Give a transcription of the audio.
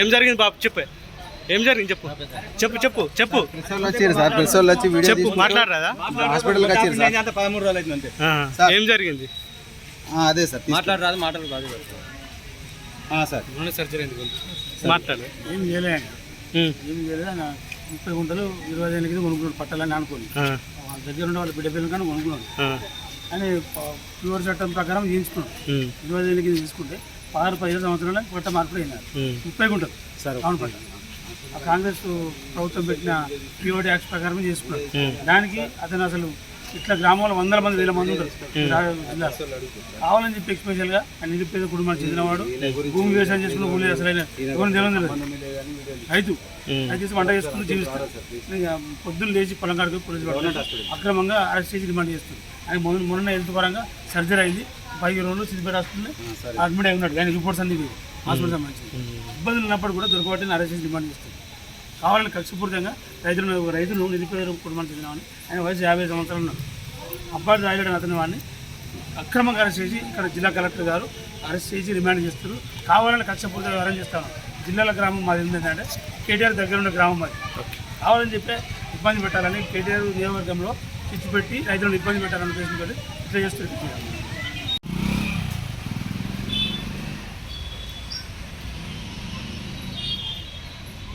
ఏం జరిగింది బాబు? చెప్పే. ఏం జరిగింది చెప్పు. చెప్పు చెప్పు చెప్పు. వచ్చారు సార్ వాళ్ళు వచ్చి వీడియో చెప్పు మాట్లాడరాదా? వచ్చారు సార్. పదమూడు రోజులు సార్. ఏం జరిగింది? ఆ, అదే సార్ మాట్లాడరాదు మాటలు ఆ, సార్. సర్జరీ మాట్లాడు. ఏం చేయలే. ఏం చేయలేదు ముప్పై గుంటలు ఇరవై ఐదు కింద కొనుక్కున్నాడు పట్టాలని అనుకోని. ఆ, వాళ్ళ దగ్గర ఉన్న వాళ్ళ బిడ్డ పిల్లలు కానీ కొనుక్కున్నాడు. ఆ, అని ప్యూర్ చట్టం ప్రకారం చేయించుకున్నాడు ఉమ్, ఇరవై ఐదు కింద తీసుకుంటే పదహారు పదిహేను సంవత్సరాల పట్ట మార్పులు అయినారు ముప్పై గుంటలు అవును పట్ట. ఆ కాంగ్రెస్ ప్రభుత్వం పెట్టిన పిఓడి యాక్ట్ ప్రకారం చేసుకున్నాడు. దానికి అతను అసలు ఇట్లా గ్రామంలో వందల మంది వేల మంది ఉంటారు. కావాలని చెప్పి ఎక్స్పెషల్గా ఆ నిరుపేద కుటుంబానికి చెందినవాడు. భూమి వ్యవసాయం చేసుకున్న భూమి అసలైన. ఎవరిని తెలియదు. రైతు. రైతు వంట చేసుకుని జీవిస్తారు ఇక పొద్దున్న లేచి పొలం కాడికి పోలీసు అక్రమంగా అరెస్ట్ చేసి రిమాండ్ చేస్తుంది ఆయన మొన్న మొన్న హెల్త్ పరంగా సర్జరీ అయింది. పైకి రోజులు సిద్దిపేట హాస్పిటల్ అడ్మిట్ అయి ఉన్నాడు. ఆయన రిపోర్ట్స్ అన్ని హాస్పిటల్ సంబంధించి. ఇబ్బందులు ఉన్నప్పుడు కూడా దొరకబట్టి అరెస్ట్ చేసి రిమాండ్ చేస్తుంది కావాలని కక్షపూరితంగా రైతులను ఒక రైతులు నిరుపేద కుటుంబానికి చెందినవాడిని. ఆయన వయసు యాభై సంవత్సరాలు ఉన్నాడు. అబ్బాయి రాయలేడు అతని వాడిని. అక్రమంగా అరెస్ట్ చేసి ఇక్కడ జిల్లా కలెక్టర్ గారు అరెస్ట్ చేసి రిమాండ్ చేస్తారు. కావాలని కక్షపూరితంగా అరెస్ట్ చేస్తాను. జిల్లాల గ్రామం మాది ఏంటంటే కేటీఆర్ దగ్గర ఉన్న గ్రామం మాది. కావాలని చెప్పి ఇబ్బంది పెట్టాలని కేటీఆర్ నియోజకవర్గంలో పిచ్చి పెట్టి రైతులను ఇబ్బంది పెట్టాలని ఉద్దేశంతో ఇట్లా చేస్తారు